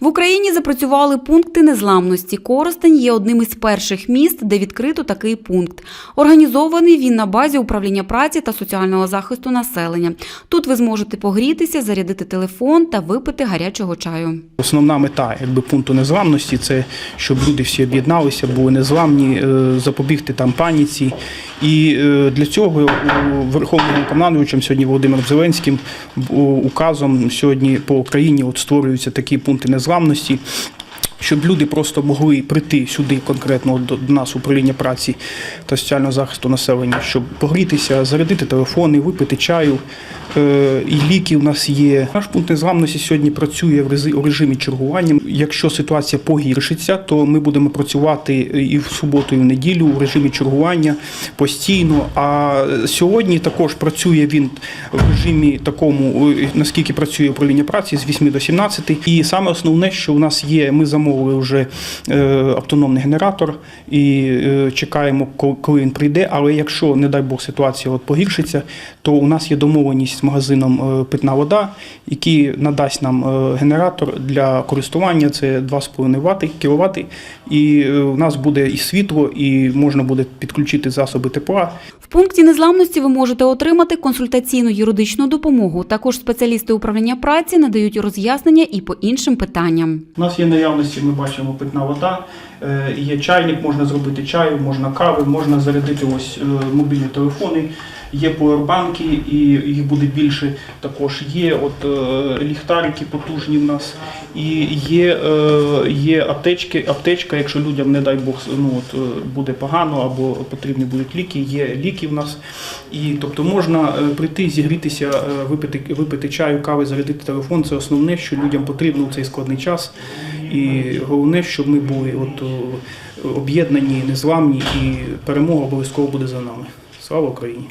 В Україні запрацювали пункти незламності. Коростень є одним із перших міст, де відкрито такий пункт. Організований він на базі управління праці та соціального захисту населення. Тут ви зможете погрітися, зарядити телефон та випити гарячого чаю. Основна мета якби пункту незламності це щоб люди всі об'єдналися, були незламні, е, запобігти там паніці. І е, для цього Верховним командуючим сьогодні Володимиром Зеленським указом сьогодні по Україні от створюються такі пункти незламності. Щоб люди просто могли прийти сюди конкретно до до нас управління праці та соціального захисту населення, щоб погрітися, зарядити телефони, випити чаю. Е, І ліки в нас є. Наш пункт незламності сьогодні працює в режимі чергування. Якщо ситуація погіршиться, то ми будемо працювати і в суботу, і в неділю у режимі чергування постійно. А сьогодні також працює він в режимі такому, е, наскільки працює управління праці з 8 до 17. І саме основне, що у нас є, ми замовили вже е, автономний генератор і е, чекаємо, коли він прийде. Але якщо, не дай Бог, ситуація от погіршиться, то у нас є домовленість магазином е, Питна вода, який надасть нам е, генератор для користування. Це 2,5 Вт, кВт. І е, у нас буде і світло, і можна буде підключити засоби тепла. В пункті незламності ви можете отримати консультаційну юридичну допомогу. Також спеціалісти управління праці надають роз'яснення і по іншим питанням. У нас є наявності, ми бачимо питна вода, є чайник, можна зробити чаю, можна кави, можна зарядити ось мобільні телефони, є поwerbanки і їх буде більше. Також є от е, ліхтарики потужні в нас, і є, е, є аптечки, аптечка, якщо людям, не дай Бог, ну, от, е, буде погано або потрібні будуть ліки, є ліки в нас. І тобто можна прийти, зігрітися, випити, випити чаю, кави, зарядити телефон. Це основне, що людям потрібно у цей складний час. І головне, щоб ми були от, об'єднані, незламні, і перемога обов'язково буде за нами. Слава Україні!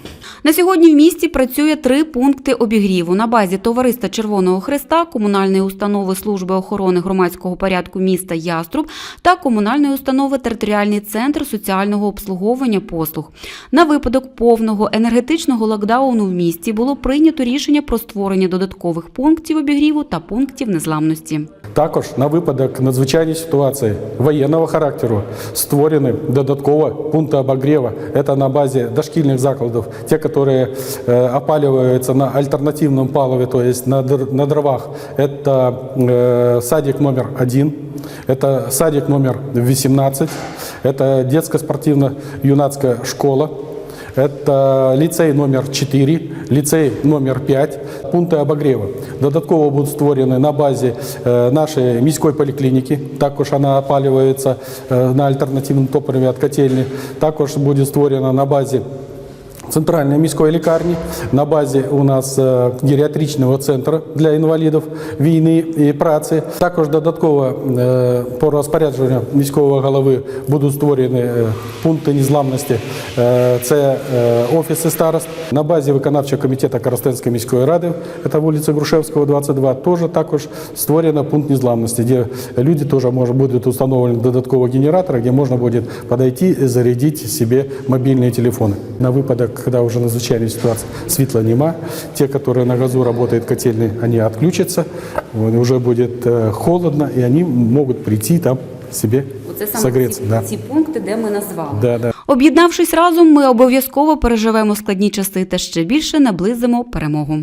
На сьогодні в місті працює три пункти обігріву на базі Товариства Червоного Христа, комунальної установи служби охорони громадського порядку міста Яструб та комунальної установи Територіальний центр соціального обслуговування послуг. На випадок повного енергетичного локдауну в місті було прийнято рішення про створення додаткових пунктів обігріву та пунктів незламності. Також на випадок надзвичайної ситуації воєнного характеру створені додатково пункти обогріву. Це на базі дошкільних закладів, ті, які э, опалюються на альтернативному паливі, то есть на, др- на дровах. Это э, садик номер один, это садик номер 18, это детская спортивно-юнацкая школа, это лицей номер 4, лицей номер 5, пункты обогрева. Додатково будуть створені на базі нашей нашої міської поліклініки. Також вона опалюється е, на альтернативному топливі від котельні. Також буде створена на базі Центральної міської лікарні на базі у нас е, геріатричного центру для інвалідів війни і праці. Також додатково е, по розпорядженню міського голови будуть створені е, пункти незламності. Е, Це е, офіси старост. На базі виконавчого комітету Коростенської міської ради, це вулиця Грушевського, 22, теж також створено пункт незламності, де люди теж може будуть установлені додаткового генератора, де можна буде подойти і зарядити собі мобільні телефони. На випадок, когда уже надзвичайная ситуация, светла нема, те, которые на газу работают котельные, они отключатся, вот, уже будет э, холодно, и они могут прийти там себе согреться. Да. пункти, де ми назвали. Да, да. Об'єднавшись разом, ми обов'язково переживемо складні часи та ще більше наблизимо перемогу.